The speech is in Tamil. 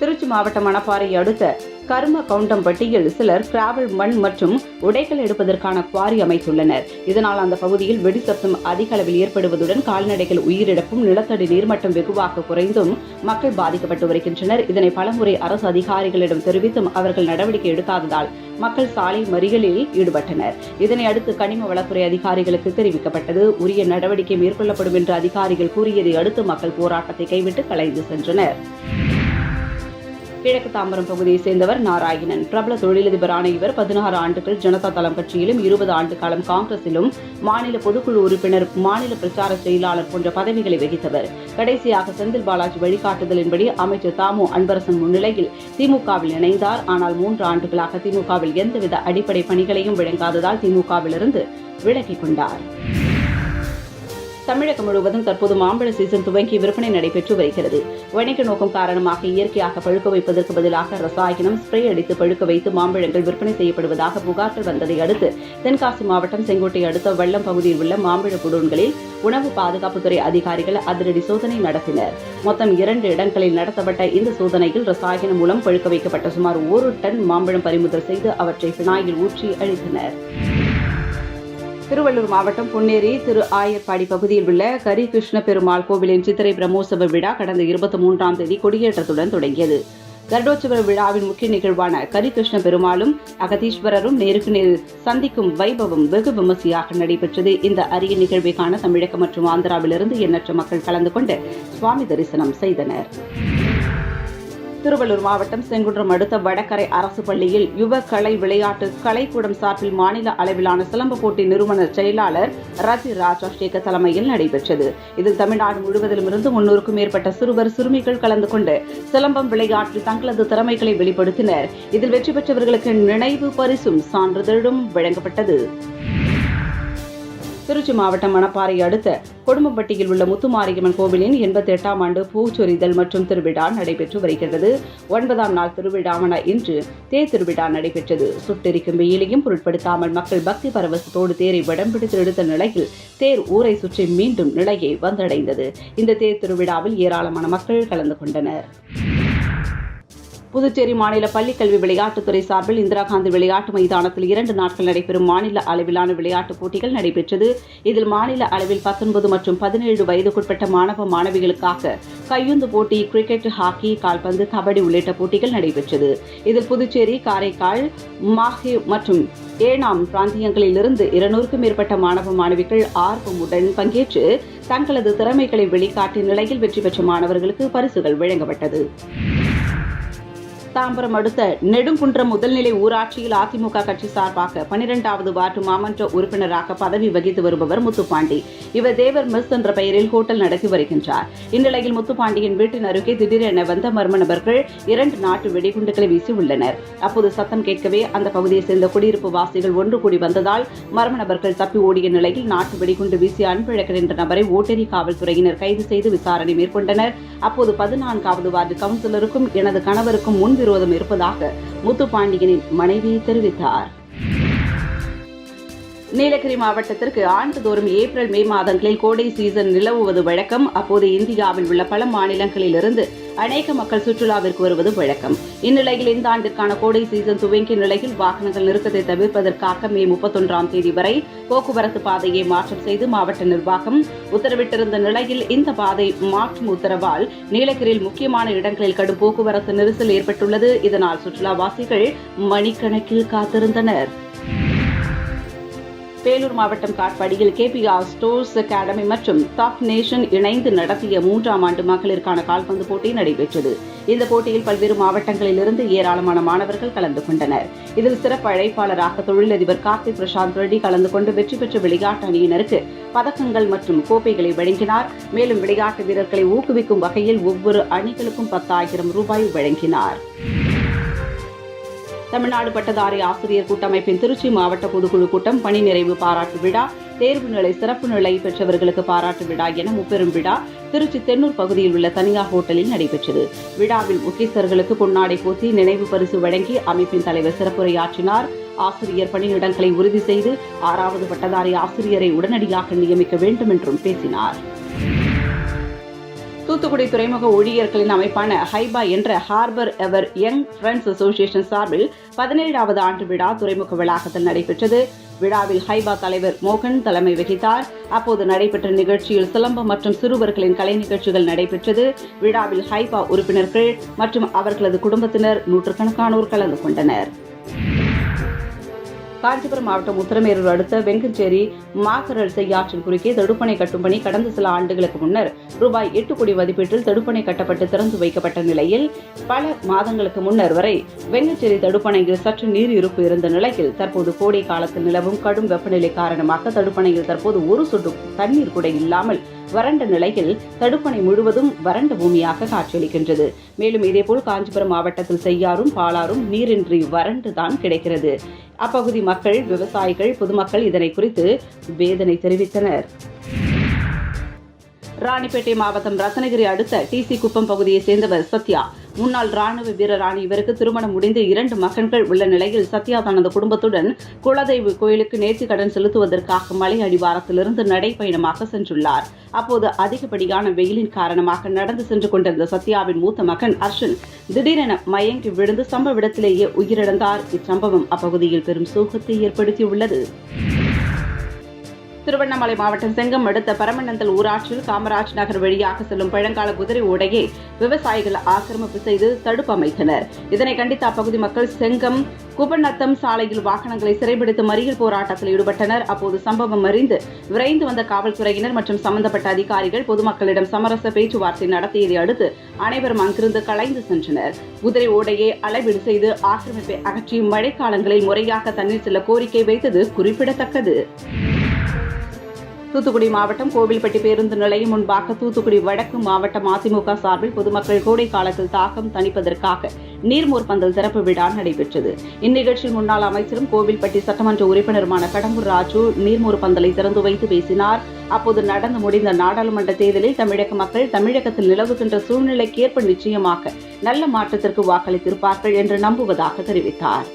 திருச்சி மாவட்டம் மணப்பாறை அடுத்த கர்ம கவுண்டம்பட்டியில் சிலர் கிராவல் மண் மற்றும் உடைகள் எடுப்பதற்கான குவாரி அமைத்துள்ளனர். இதனால் அந்த பகுதியில் வெடி சத்தம் அதிக அளவில் ஏற்படுவதுடன் கால்நடைகள் உயிரிழப்பும் நிலத்தடி நீர்மட்டம் வெகுவாக குறைந்தும் மக்கள் பாதிக்கப்பட்டு வருகின்றனர். இதனை பலமுறை அரசு அதிகாரிகளிடம் தெரிவித்தும் அவர்கள் நடவடிக்கை எடுக்காததால் மக்கள் சாலை மறியலில் ஈடுபட்டனர். இதனை அடுத்து கனிம வளத்துறை அதிகாரிகளுக்கு தெரிவிக்கப்பட்டது. உரிய நடவடிக்கை மேற்கொள்ளப்படும் என்று அதிகாரிகள் கூறியதை அடுத்து மக்கள் போராட்டத்தை கைவிட்டு கலைந்து சென்றனர். கிழக்கு தாம்பரம் பகுதியைச் சேர்ந்தவர் நாராயணன். பிரபல தொழிலதிபரான இவர் பதினாறு ஆண்டுகள் ஜனதா தளம் கட்சியிலும் இருபது ஆண்டு காலம் காங்கிரசிலும் மாநில பொதுக்குழு உறுப்பினர் மாநில பிரச்சார செயலாளர் போன்ற பதவிகளை வகித்தவர். கடைசியாக செந்தில் பாலாஜி வழிகாட்டுதலின்படி அமைச்சர் தாமு அன்பரசன் முன்னிலையில் திமுகவில் இணைந்தார். ஆனால் மூன்று ஆண்டுகளாக திமுகவில் எந்தவித அடிப்படை பணிகளையும் வழங்காததால் திமுகவிலிருந்து விலகிக் கொண்டார். தமிழகம் முழுவதும் தற்போது மாம்பழ சீசன் துவங்கி விற்பனை நடைபெற்று வருகிறது. வணிக நோக்கம் காரணமாக இயற்கையாக பழுக்க வைப்பதற்கு பதிலாக ரசாயனம் ஸ்ப்ரே அடித்து பழுக்க வைத்து மாம்பழங்கள் விற்பனை செய்யப்படுவதாக புகார்கள் வந்ததை அடுத்து தென்காசி மாவட்டம் செங்கோட்டை அடுத்த வெள்ளம் பகுதியில் உள்ள மாம்பழ குடோன்களில் உணவு பாதுகாப்புத்துறை அதிகாரிகள் அதிரடி சோதனை நடத்தினர். மொத்தம் இரண்டு இடங்களில் நடத்தப்பட்ட இந்த சோதனையில் ரசாயனம் மூலம் பழுக்க வைக்கப்பட்ட சுமார் ஒரு டன் மாம்பழம் பறிமுதல் செய்து அவற்றை பினாயில் ஊற்றி அழித்தனர். திருவள்ளூர் மாவட்டம் பொன்னேரி திரு ஆயர்பாடி பகுதியில் உள்ள கரி கிருஷ்ண பெருமாள் கோவிலின் சித்திரை பிரம்மோற்சவ விழா கடந்த இருபத்தி மூன்றாம் தேதி கொடியேற்றத்துடன் தொடங்கியது. கருடோற்சவ விழாவின் முக்கிய நிகழ்வான கரிகிருஷ்ண பெருமாளும் அகதீஸ்வரரும் நேருக்கு நேர் சந்திக்கும் வைபவம் வெகு விமர்சையாக நடைபெற்றது. இந்த அரிய நிகழ்வை காண தமிழகம் மற்றும் ஆந்திராவிலிருந்து எண்ணற்ற மக்கள் கலந்து கொண்டு சுவாமி தரிசனம் செய்தனர். திருவள்ளூர் மாவட்டம் செங்குன்றம் அடுத்த வடகரை அரசு பள்ளியில் யுவ கலை விளையாட்டு கலைக்கூடம் சார்பில் மாநில அளவிலான சிலம்ப போட்டி நிறுவன செயலாளர் ரதி ராஜா சேகர் தலைமையில் நடைபெற்றது. இதில் தமிழ்நாடு முழுவதிலும் இருந்து முன்னூறுக்கும் மேற்பட்ட சிறுவர் சிறுமிகள் கலந்து கொண்டு சிலம்பம் விளையாட்டில் தங்களது திறமைகளை வெளிப்படுத்தினர். இதில் வெற்றி பெற்றவர்களுக்கு நினைவு பரிசும் சான்றிதழும் வழங்கப்பட்டது. திருச்சி மாவட்டம் மணப்பாறை அடுத்த கொடும்பப்பட்டியில் உள்ள முத்துமாரியம்மன் கோவிலின் எண்பத்தி எட்டாம் ஆண்டு பூச்சொரிதல் மற்றும் திருவிழா நடைபெற்று வருகிறது. ஒன்பதாம் நாள் திருவிழாவான இன்று தேர் திருவிழா நடைபெற்றது. சுட்டெரிக்கும் வெயிலையும் பொருட்படுத்தாமல் மக்கள் பக்தி பரவசத்தோடு தேரை வடம் பிடித்து எடுத்த நிலையில் தேர் ஊரை சுற்றி மீண்டும் நிலையை வந்தடைந்தது. இந்த தேர் திருவிழாவில் ஏராளமான மக்கள் கலந்து கொண்டனர். புதுச்சேரி மாநில பள்ளிக்கல்வி விளையாட்டுத்துறை சார்பில் இந்திரா காந்தி விளையாட்டு மைதானத்தில் இரண்டு நாட்கள் நடைபெறும் மாநில அளவிலான விளையாட்டுப் போட்டிகள் நடைபெற்றது. இதில் மாநில அளவில் பத்தொன்பது மற்றும் பதினேழு வயதுக்குட்பட்ட மாணவ மாணவிகளுக்காக கையுந்து போட்டி கிரிக்கெட் ஹாக்கி கால்பந்து கபடி உள்ளிட்ட போட்டிகள் நடைபெற்றது. இதில் புதுச்சேரி காரைக்கால் மாஹே மற்றும் ஏனாம் பிராந்தியங்களிலிருந்து இருநூறுக்கும் மேற்பட்ட மாணவ மாணவிகள் ஆர்வமுடன் பங்கேற்று தங்களது திறமைகளை வெளிக்காட்டிய நிலையில் வெற்றி பெற்ற மாணவர்களுக்கு பரிசுகள் வழங்கப்பட்டது. தாம்பரம் அடுத்த நெடுங்குன்றம் முதல்நிலை ஊராட்சியில் அதிமுக கட்சி சார்பாக பனிரெண்டாவது வார்டு மாமன்ற உறுப்பினராக பதவி வகித்து வருபவர் முத்துப்பாண்டி. இவர் தேவர் மெஸ் என்ற பெயரில் ஹோட்டல் நடத்தி வருகின்றார். இந்நிலையில் முத்துப்பாண்டியின் வீட்டின் அருகே திடீரென வந்த மர்ம நபர்கள் இரண்டு நாட்டு வெடிகுண்டுகளை வீசியுள்ளனர் அப்போது சத்தம் கேட்கவே அந்த பகுதியைச் சேர்ந்த குடியிருப்பு வாசிகள் ஒன்று கூடி வந்ததால் மர்ம நபர்கள் தப்பி ஓடிய நிலையில் நாட்டு வெடிகுண்டு வீசிய அன்பழகர் என்ற நபரை ஓட்டேரி காவல்துறையினர் கைது செய்து விசாரணை மேற்கொண்டனர். அப்போது பதினான்காவது வார்டு கவுன்சிலருக்கும் எனது கணவருக்கும் வாக்குவிரோதம் இருப்பதாக முத்துப்பாண்டியனின் மனைவி தெரிவித்தார். நீலகிரி மாவட்டத்திற்கு ஆண்டுதோறும் ஏப்ரல் மே மாதங்களில் கோடை சீசன் நிலவுவது வழக்கம். அப்போது இந்தியாவில் உள்ள பல மாநிலங்களிலிருந்து அநேக மக்கள் சுற்றுலாவிற்கு வருவது வழக்கம். இந்நிலையில் இந்த ஆண்டிற்கான கோடை சீசன் துவங்கிய நிலையில் வாகனங்கள் நிறுத்தத்தை தவிர்ப்பதற்காக மே முப்பத்தொன்றாம் தேதி வரை போக்குவரத்து பாதையை மாற்றம் செய்து மாவட்ட நிர்வாகம் உத்தரவிட்டிருந்த நிலையில் இந்த பாதை மாற்றும் உத்தரவால் நீலகிரியில் முக்கியமான இடங்களில் கடும் போக்குவரத்து நெரிசல் ஏற்பட்டுள்ளது. இதனால் சுற்றுலாவாசிகள் மணிக்கணக்கில் காத்திருந்தனர். வேலூர் மாவட்டம் காட்பாடியில் கேபிஆர் ஸ்டோர்ஸ் அகாடமி மற்றும் டாப் நேஷன் இணைந்து நடத்திய மூன்றாம் ஆண்டு மகளிருக்கான கால்பந்து போட்டி நடைபெற்றது. இந்த போட்டியில் பல்வேறு மாவட்டங்களிலிருந்து ஏராளமான மாணவர்கள் கலந்து கொண்டனர். இதில் சிறப்பு அழைப்பாளராக தொழிலதிபர் கார்த்திக் பிரசாந்த் ரெட்டி கலந்து கொண்டு வெற்றி பெற்ற விளையாட்டு அணியினருக்கு பதக்கங்கள் மற்றும் கோப்பைகளை வழங்கினார். மேலும் விளையாட்டு வீரர்களை ஊக்குவிக்கும் வகையில் ஒவ்வொரு அணிகளுக்கும் பத்தாயிரம் ரூபாய் வழங்கினார். தமிழ்நாடு பட்டதாரி ஆசிரியர் கூட்டமைப்பின் திருச்சி மாவட்ட பொதுக்குழு கூட்டம் பணி நிறைவு பாராட்டு விழா தேர்வு நிலை சிறப்பு நிலை பெற்றவர்களுக்கு பாராட்டு விழா என முப்பெரும் விழா திருச்சி தென்னூர் பகுதியில் உள்ள தனியார் ஹோட்டலில் நடைபெற்றது. விழாவில் முக்கியஸ்தர்களுக்கு பொன்னாடை போத்தி நினைவு பரிசு வழங்கி அமைப்பின் தலைவர் சிறப்புரையாற்றினார். ஆசிரியர் பணியிடங்களை உறுதி செய்து ஆறாவது பட்டதாரி ஆசிரியரை உடனடியாக நியமிக்க வேண்டும் என்றும் பேசினார். தூத்துக்குடி துறைமுக ஊழியர்களின் அமைப்பான ஹைபா என்ற harbour ever young friends association சார்பில் பதினேழாவது ஆண்டு விழா துறைமுக வளாகத்தில் நடைபெற்றது. விழாவில் ஹைபா தலைவர் மோகன் தலைமை வகித்தார். அப்போது நடைபெற்ற நிகழ்ச்சியில் சிலம்பம் மற்றும் சிறுவர்களின் கலை நிகழ்ச்சிகள் நடைபெற்றது. விழாவில் ஹைபா உறுப்பினர்கள் மற்றும் அவர்களது குடும்பத்தினர் நூற்றுக்கணக்கானோர் கலந்து கொண்டனர். காஞ்சிபுரம் மாவட்டம் உத்தரமேரூர் அடுத்த வெங்கச்சேரி மாக்கரல் செய்யாற்றின் குறுக்கே தடுப்பணை கட்டும் பணி கடந்த சில ஆண்டுகளுக்கு முன்னர் ரூபாய் எட்டு கோடி மதிப்பீட்டில் தடுப்பணை கட்டப்பட்டு திறந்து வைக்கப்பட்ட நிலையில் பல மாதங்களுக்கு முன்னர் வரை வெங்கச்சேரி தடுப்பணையில் சற்று நீர் இருப்பு இருந்த நிலையில் தற்போது கோடை காலத்தில் நிலவும் கடும் வெப்பநிலை காரணமாக தடுப்பணையில் தற்போது ஒரு சொட்டு தண்ணீர் கூட இல்லாமல் வறண்ட நிலையில் தடுப்பணை முழுவதும் வறண்ட பூமியாக காட்சியளிக்கின்றது. மேலும் இதேபோல் காஞ்சிபுரம் மாவட்டத்தில் செய்யாறும் பாலாறும் நீரின்றி வறண்டுதான் கிடைக்கிறது. அப்பகுதி மக்கள் விவசாயிகள் பொதுமக்கள் இதனை குறித்து வேதனை தெரிவித்தனர். ராணிப்பேட்டை மாவட்டம் ரத்னகிரி அடுத்த டிசி குப்பம் பகுதியை சேர்ந்தவர் சத்யா. முன்னாள் ராணுவ வீரரான இவருக்கு திருமணம் முடிந்து இரண்டு மகன்கள் உள்ள நிலையில் சத்யா தனது குடும்பத்துடன் குலதெய்வ கோயிலுக்கு நேர்த்தி கடன் செலுத்துவதற்காக மலை அடிவாரத்திலிருந்து நடைப்பயணமாக சென்றுள்ளார். அப்போது அதிகப்படியான வெயிலின் காரணமாக நடந்து சென்று கொண்டிருந்த சத்யாவின் மூத்த மகன் அர்ஷன் திடீரென மயங்கி விழுந்து சம்பவ இடத்திலேயே உயிரிழந்தார். இச்சம்பவம் அப்பகுதியில் பெரும் சோகத்தை ஏற்படுத்தியுள்ளது. திருவண்ணாமலை மாவட்டம் செங்கம் அடுத்த பரமநந்தல் ஊராட்சியில் காமராஜ் நகர் வழியாக செல்லும் பழங்கால குதிரை ஓடையை விவசாயிகள் ஆக்கிரமிப்பு செய்து தடுப்பு அமைத்தனர். இதனை கண்டித்த அப்பகுதி மக்கள் செங்கம் குபநத்தம் சாலையில் வாகனங்களை சிறைபிடித்து மறியல் போராட்டத்தில் ஈடுபட்டனர். அப்போது சம்பவம் அறிந்து விரைந்து வந்த காவல்துறையினர் மற்றும் சம்பந்தப்பட்ட அதிகாரிகள் பொதுமக்களிடம் சமரச பேச்சுவார்த்தை நடத்தியதை அடுத்து அனைவரும் அங்கிருந்து கலைந்து சென்றனர். குதிரை ஓடையை அளவீடு செய்து ஆக்கிரமிப்பை அகற்றி மழைக்காலங்களில் முறையாக தண்ணீர் செல்ல கோரிக்கை வைத்தது குறிப்பிடத்தக்கது. தூத்துக்குடி மாவட்டம் கோவில்பட்டி பேருந்து நிலையம் முன்பாக தூத்துக்குடி வடக்கு மாவட்டம் அதிமுக சார்பில் பொதுமக்கள் கோடை காலத்தில் தாக்கம் தணிப்பதற்காக நீர்மோர் பந்தல் திறப்பு விழா நடைபெற்றது. இந்நிகழ்ச்சியில் முன்னாள் அமைச்சரும் கோவில்பட்டி சட்டமன்ற உறுப்பினருமான கடம்பூர் ராஜு நீர்மோர் பந்தலை திறந்து வைத்து பேசினார். அப்போது நடந்து முடிந்த நாடாளுமன்ற தேர்தலில் தமிழக மக்கள் தமிழகத்தில் நிலவுகின்ற சூழ்நிலைக்கேற்ப நிச்சயமாக நல்ல மாற்றத்திற்கு வாக்களித்திருப்பார்கள் என்று நம்புவதாக தெரிவித்தார்.